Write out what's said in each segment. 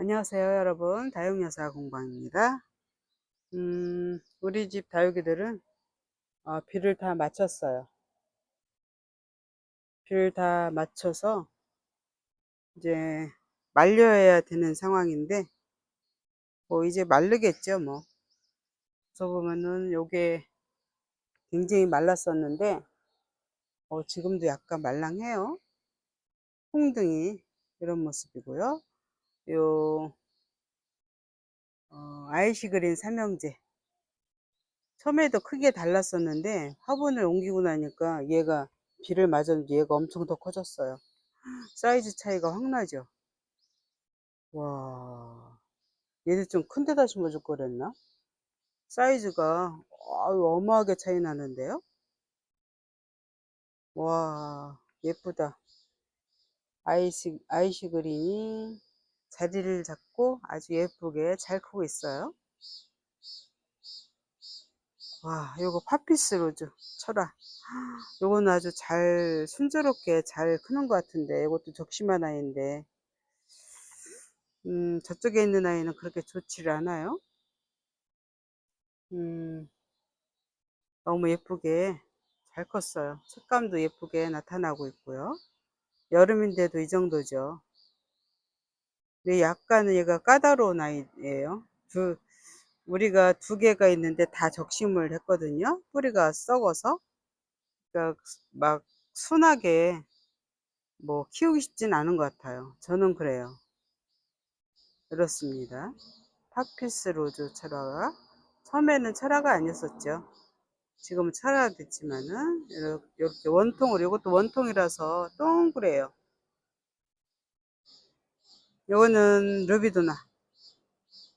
안녕하세요 여러분. 다육여사 공방입니다. 음, 우리 집 다육이들은 어, 비를 다 마쳤어요. 비를 다 맞춰서 이제 말려야 되는 상황인데 뭐 이제 마르겠죠 뭐. 그래서 보면은 요게 굉장히 말랐었는데 어, 지금도 약간 말랑해요. 홍등이 이런 모습이고요 요 어, 아이시 그린 삼형제. 처음에도 크게 달랐었는데 화분을 옮기고 나니까 얘가 비를 맞았는데 얘가 엄청 더 커졌어요. 사이즈 차이가 확 나죠. 와 얘들 좀큰 데다 심어줄 거랬나? 사이즈가 아유 어마하게 차이 나는데요? 와 예쁘다. 아이시, 아이시 그린이 자리를 잡고 아주 예쁘게 잘 크고 있어요. 와 요거 파피스 로즈 철화 요거는 아주 잘 순조롭게 잘 크는 것 같은데 이것도 적심한 아이인데. 음 저쪽에 있는 아이는 그렇게 좋지를 않아요. 음 너무 예쁘게 잘 컸어요. 색감도 예쁘게 나타나고 있고요. 여름인데도 이 정도죠 근데 약간은 얘가 까다로운 아이예요 두, 우리가 두 개가 있는데 다 적심을 했거든요. 뿌리가 썩어서. 그러니까 막 순하게 뭐 키우기 쉽진 않은 것 같아요. 저는 그래요. 그렇습니다. 파피스 로즈 철화가 처음에는 철화가 아니었었죠. 지금은 철화가 됐지만은 이렇게 원통으로 이것도 원통이라서 동그래요. 이거는 루비도나.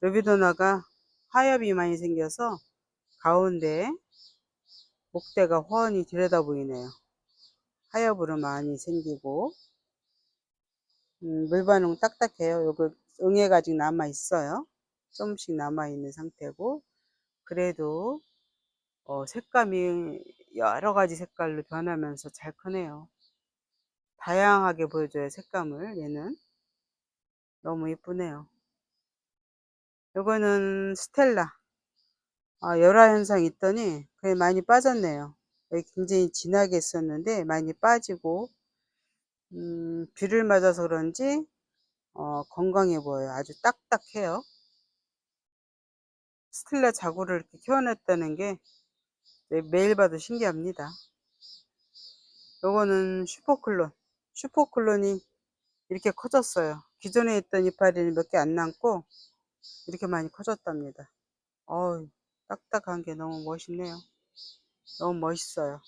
루비도나가 하엽이 많이 생겨서 가운데 목대가 훤히 들여다 보이네요. 하엽으로 많이 생기고 음, 물반응 딱딱해요. 요거 응애가 아직 남아 있어요. 조금씩 남아 있는 상태고 그래도 어, 색감이 여러 가지 색깔로 변하면서 잘 크네요. 다양하게 보여줘요 색감을 얘는 너무 예쁘네요. 요거는 스텔라 아, 열화 현상 있더니 그게 많이 빠졌네요. 굉장히 진하게 있었는데 많이 빠지고 음, 비를 맞아서 그런지 어, 건강해 보여요. 아주 딱딱해요. 스텔라 자구를 이렇게 키워냈다는 게 매일 봐도 신기합니다. 요거는 슈퍼클론. 슈퍼클론이 이렇게 커졌어요. 기존에 있던 이파리는 몇 개 안 남고 이렇게 많이 커졌답니다. 어우, 딱딱한 게 너무 멋있네요. 너무 멋있어요.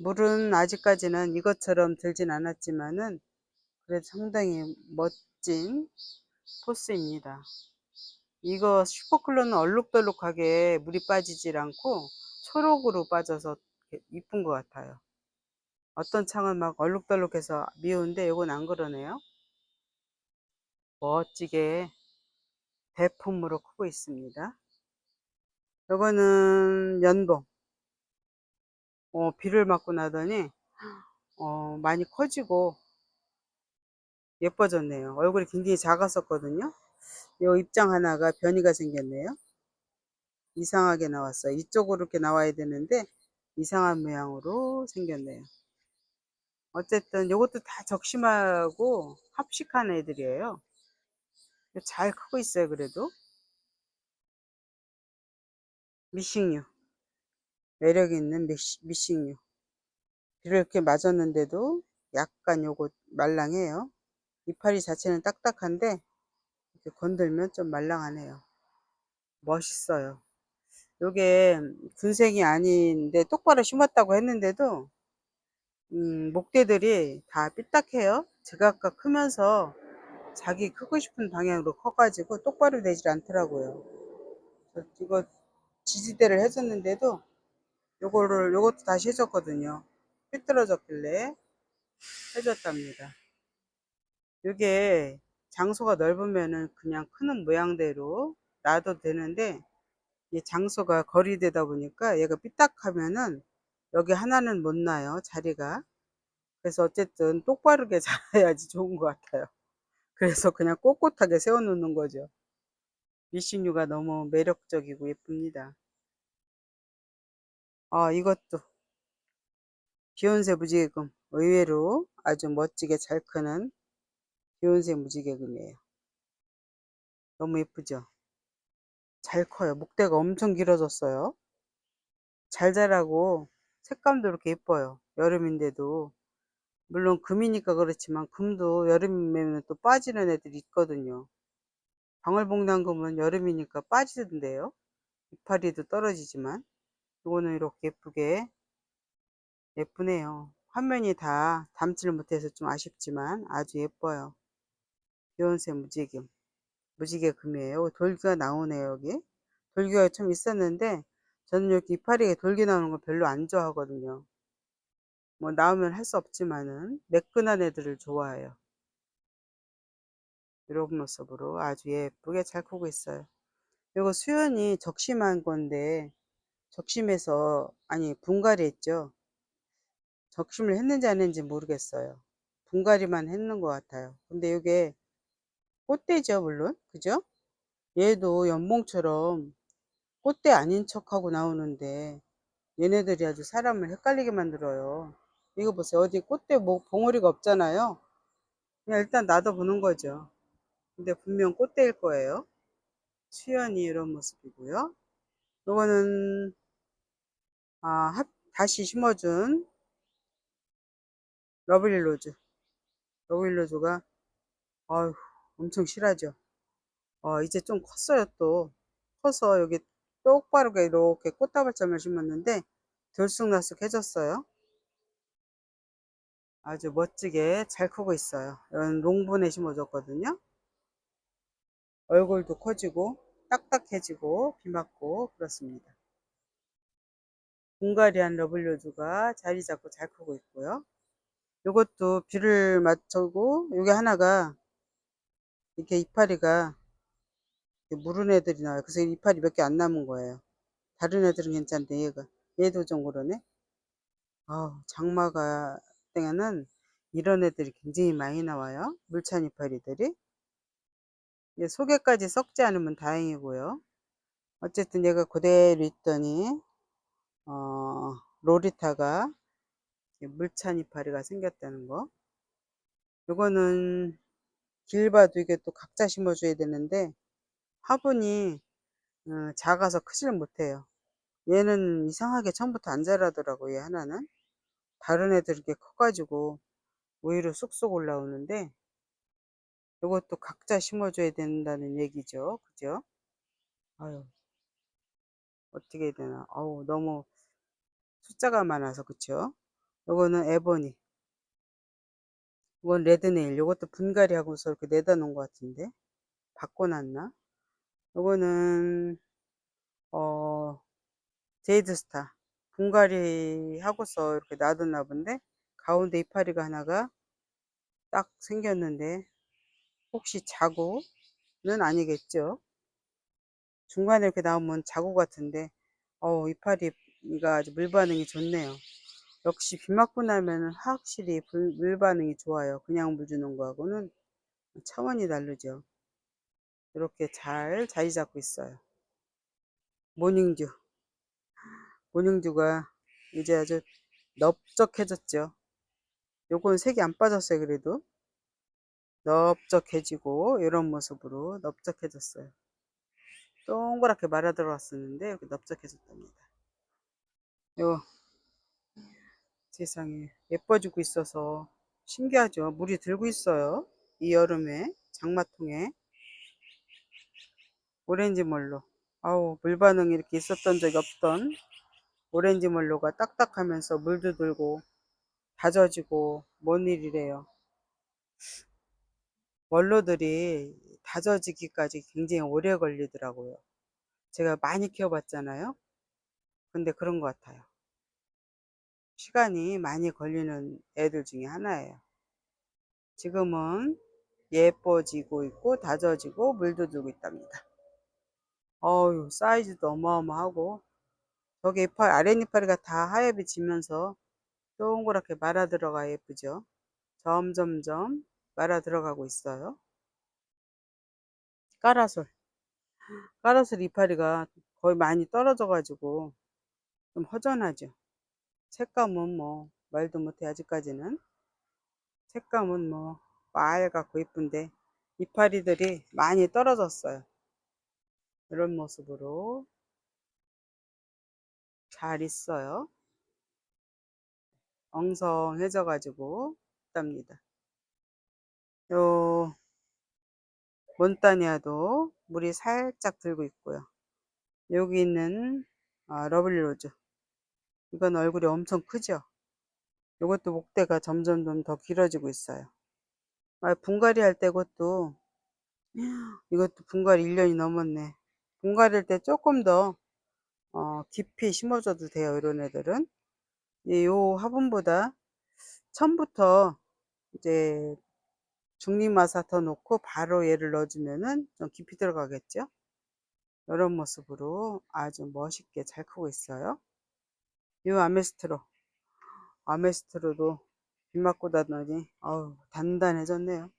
물은 아직까지는 이것처럼 들진 않았지만은 그래도 상당히 멋진 포스입니다. 이거 슈퍼클론은 얼룩덜룩하게 물이 빠지질 않고 초록으로 빠져서 이쁜 것 같아요. 어떤 창은 막 얼룩덜룩해서 미운데 이건 안 그러네요. 멋지게 대품으로 크고 있습니다. 이거는 연봉. 어, 비를 맞고 나더니 어, 많이 커지고 예뻐졌네요. 얼굴이 굉장히 작았었거든요. 이 입장 하나가 변이가 생겼네요. 이상하게 나왔어요. 이쪽으로 이렇게 나와야 되는데 이상한 모양으로 생겼네요. 어쨌든 이것도 다 적심하고 합식한 애들이에요. 잘 크고 있어요. 그래도 미싱류 매력 있는 미싱류 이렇게 맞았는데도 약간 요거 말랑해요. 이파리 자체는 딱딱한데 이렇게 건들면 좀 말랑하네요. 멋있어요. 요게 군생이 아닌데 똑바로 심었다고 했는데도 음, 목대들이 다 삐딱해요. 아까 크면서 자기 크고 싶은 방향으로 커가지고 똑바로 되질 않더라고요. 이거 지지대를 해줬는데도 요거를 요것도 다시 해줬거든요. 삐뚤어졌길래 해줬답니다. 이게 장소가 넓으면은 그냥 크는 모양대로 놔도 되는데 이 장소가 거리되다 보니까 얘가 삐딱하면은 여기 하나는 못 나요 자리가 그래서 어쨌든 똑바르게 자라야지 좋은 것 같아요 그래서 그냥 꼿꼿하게 세워놓는 거죠. 미신류가 너무 매력적이고 예쁩니다. 아, 이것도 비욘세 무지개금 의외로 아주 멋지게 잘 크는 비욘세 무지개금이에요. 너무 예쁘죠? 잘 커요. 목대가 엄청 길어졌어요. 잘 자라고 색감도 이렇게 예뻐요. 여름인데도. 물론 금이니까 그렇지만 금도 여름이면 또 빠지는 애들이 있거든요. 방울복랑금은 여름이니까 빠지던데요. 이파리도 떨어지지만 이거는 이렇게 예쁘게 예쁘네요. 화면이 다 담지를 못해서 좀 아쉽지만 아주 예뻐요. 비욘세 무지개 무지개 금이에요. 돌기가 나오네요 여기. 돌기가 좀 있었는데 저는 이렇게 이파리에 돌기 나오는 거 별로 안 좋아하거든요. 뭐 나오면 할 수 없지만은 매끈한 애들을 좋아해요. 이런 모습으로 아주 예쁘게 잘 크고 있어요. 이거 수연이 적심한 건데 적심해서 아니 분갈이 했죠. 적심을 했는지 안 했는지 모르겠어요. 분갈이만 했는 것 같아요. 근데 이게 꽃대죠 물론 그죠? 얘도 연봉처럼 꽃대 아닌 척하고 나오는데 얘네들이 아주 사람을 헷갈리게 만들어요. 이거 보세요. 어디 꽃대 뭐 봉오리가 없잖아요. 그냥 일단 놔둬보는 거죠. 근데 분명 꽃대일 거예요. 수연이 이런 모습이고요. 이거는 아, 다시 심어준 러블리 로즈. 러블리 로즈가 아휴 엄청 실하죠. 어, 이제 좀 컸어요 또. 커서 여기 똑바르게 이렇게 꽃다발점을 심었는데 들쑥날쑥해졌어요. 아주 멋지게 잘 크고 있어요. 이런 롱본에 심어줬거든요. 얼굴도 커지고 딱딱해지고 비 맞고 그렇습니다. 분갈이한 러블로즈가 자리 잡고 잘 크고 있고요. 이것도 비를 맞추고 여기 하나가 이렇게 이파리가 무른 애들이 나와요. 그래서 이파리 몇 개 안 남은 거예요. 다른 애들은 괜찮은데 얘가 얘도 좀 그러네. 아 장마가 때는 이런 애들이 굉장히 많이 나와요. 물찬 이파리들이. 속에까지 썩지 않으면 다행이고요. 어쨌든 얘가 그대로 있더니 어, 로리타가 물찬 이파리가 생겼다는 거. 이거는 길봐도 이게 또 각자 심어줘야 되는데 화분이 어, 작아서 크지를 못해요. 얘는 이상하게 처음부터 안 자라더라고요. 하나는 다른 애들 이렇게 커가지고 오히려 쑥쑥 올라오는데 이것도 각자 심어줘야 된다는 얘기죠. 그죠? 아유 어떻게 해야 되나 어우 너무 숫자가 많아서 그쵸? 요거는 에보니 이건 레드네일 요것도 분갈이 하고서 이렇게 내다 놓은 것 같은데 바꿔놨나? 요거는 어 제이드스타 분갈이 하고서 이렇게 놔뒀나 본데 가운데 이파리가 하나가 딱 생겼는데 혹시 자고는 아니겠죠? 중간에 이렇게 나오면 자고 같은데 어 이파리가 아주 물 반응이 좋네요. 역시 비 맞고 나면 확실히 물 반응이 좋아요. 그냥 물 주는 거하고는 차원이 다르죠. 이렇게 잘 자리 잡고 있어요. 모닝듀 모닝듀가 이제 아주 넓적해졌죠. 요건 색이 안 빠졌어요 그래도. 넓적해지고 이런 모습으로 넓적해졌어요. 동그랗게 말아 들어왔었는데 이렇게 넓적해졌답니다. 요 세상에 예뻐지고 있어서 신기하죠. 물이 들고 있어요. 이 여름에 장마통에. 오렌지 몰로. 아우 물 반응이 이렇게 있었던 적이 없던 오렌지 몰로가 딱딱하면서 물도 들고 다져지고 뭔 일이래요? 원로들이 다져지기까지 굉장히 오래 걸리더라고요. 제가 많이 키워봤잖아요? 근데 그런 것 같아요. 시간이 많이 걸리는 애들 중에 하나예요. 지금은 예뻐지고 있고 다져지고 물도 들고 있답니다. 어유 사이즈도 어마어마하고 저기 이파리 아랫이파리가 다 하얗게 지면서 동그랗게 말아 들어가 예쁘죠 점점점 말아 들어가고 있어요 까라솔. 까라솔 이파리가 거의 많이 떨어져 가지고 좀 허전하죠. 색감은 뭐 말도 못해 아직까지는. 색감은 뭐 빨갛고 예쁜데 이파리들이 많이 떨어졌어요. 이런 모습으로 잘 있어요. 엉성해져 가지고 있답니다. 요 몬타니아도 물이 살짝 들고 있고요. 여기 있는 아, 러블리로즈 이건 얼굴이 엄청 크죠. 이것도 목대가 점점 좀 더 길어지고 있어요. 아, 분갈이 할때 그것도 이것도 분갈이 1년이 넘었네. 분갈이할 때 조금 더 어, 깊이 심어줘도 돼요. 이런 애들은. 이요 화분보다 처음부터 이제 중림마사 더 놓고 바로 얘를 넣어주면은 좀 깊이 들어가겠죠. 이런 모습으로 아주 멋있게 잘 크고 있어요. 이 아메스트로 아메스트로도 비 맞고 다더니 어우 단단해졌네요.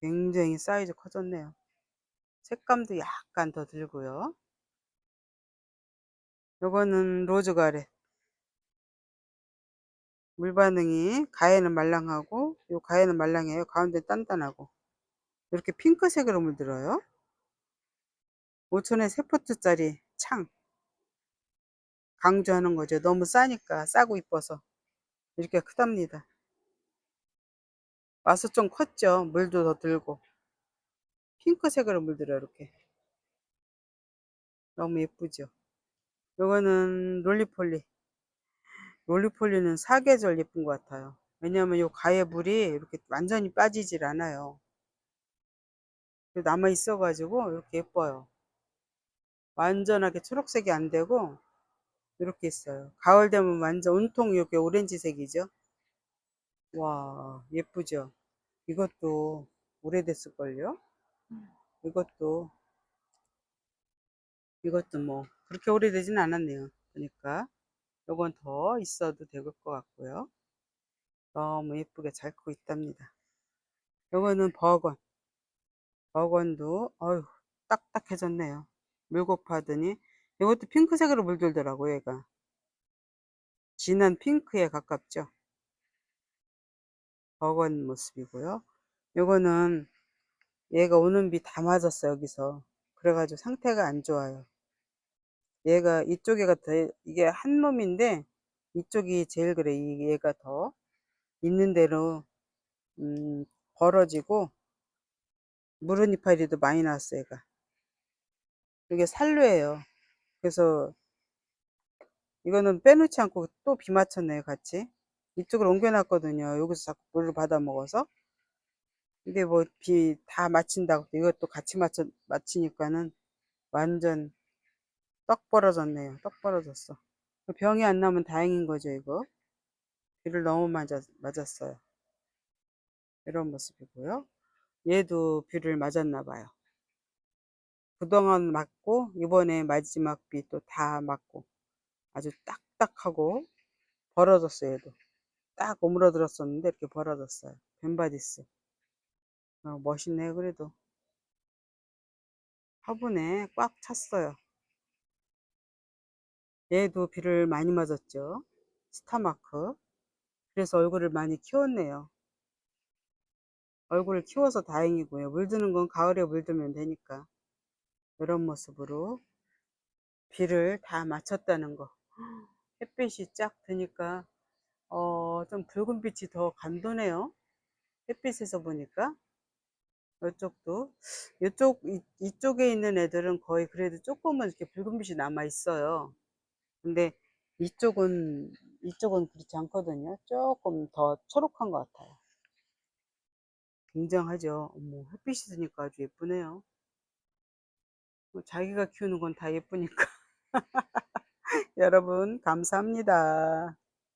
굉장히 사이즈 커졌네요. 색감도 약간 더 들고요. 요거는 로즈 가렛. 물 반응이 가해는 말랑하고 요 가해는 말랑해요. 가운데 단단하고 이렇게 핑크색으로 물들어요. 5천에 3포트짜리 창 강조하는 거죠. 너무 싸니까 싸고 이뻐서 이렇게 크답니다. 와서 좀 컸죠. 물도 더 들고 핑크색으로 물들어요. 이렇게 너무 예쁘죠. 요거는 롤리폴리 롤리폴리는 사계절 예쁜 것 같아요. 왜냐하면 요 가해 물이 이렇게 완전히 빠지질 않아요. 남아 있어 가지고 이렇게 예뻐요. 완전하게 초록색이 안 되고 이렇게 있어요. 가을 되면 완전 온통 이렇게 오렌지색이죠. 와 예쁘죠. 이것도 오래됐을걸요. 이것도 이것도 뭐 그렇게 오래되진 않았네요. 그러니까 요건 더 있어도 될 것 같고요. 너무 예쁘게 잘 크고 있답니다. 요거는 버건. 버건도 어휴 딱딱해졌네요. 물고파더니 이것도 핑크색으로 물들더라고요, 얘가. 진한 핑크에 가깝죠. 버건 모습이고요. 요거는 얘가 오는 비 다 맞았어, 여기서. 그래가지고 상태가 안 좋아요. 얘가 이쪽에가 더, 이게 한 놈인데, 이쪽이 제일 그래. 얘가 더 있는 대로, 음, 벌어지고, 무른 이파리도 많이 나왔어, 얘가. 이게 살로예요. 그래서 이거는 빼놓지 않고 또 비 맞췄네요 같이 이쪽으로 옮겨놨거든요 여기서 자꾸 물을 받아 먹어서 근데 뭐 비다 맞힌다고 이것도 같이 맞춰 맞히니까는 완전 떡 벌어졌네요. 떡 벌어졌어. 병이 안 나면 다행인 거죠 이거? 비를 너무 맞았, 맞았어요. 이런 모습이고요. 얘도 비를 맞았나 봐요. 그동안 맞고 이번에 마지막 비 또 다 맞고 아주 딱딱하고 벌어졌어요 얘도. 딱 오므러들었었는데 이렇게 벌어졌어요. 벤바디스 어, 멋있네요 그래도. 화분에 꽉 찼어요. 얘도 비를 많이 맞았죠. 스타마크. 그래서 얼굴을 많이 키웠네요. 얼굴을 키워서 다행이고요. 물드는 건 가을에 물들면 되니까. 이런 모습으로 비를 다 맞췄다는 거. 햇빛이 쫙 드니까 어, 좀 붉은 빛이 더 감도네요. 햇빛에서 보니까 이쪽도. 이쪽 이, 이쪽에 있는 애들은 거의 그래도 조금은 이렇게 붉은 빛이 남아 있어요. 근데 이쪽은 이쪽은 그렇지 않거든요. 조금 더 초록한 것 같아요. 굉장하죠. 어머 햇빛이 드니까 아주 예쁘네요. 뭐 자기가 키우는 건 다 예쁘니까. 여러분, 감사합니다.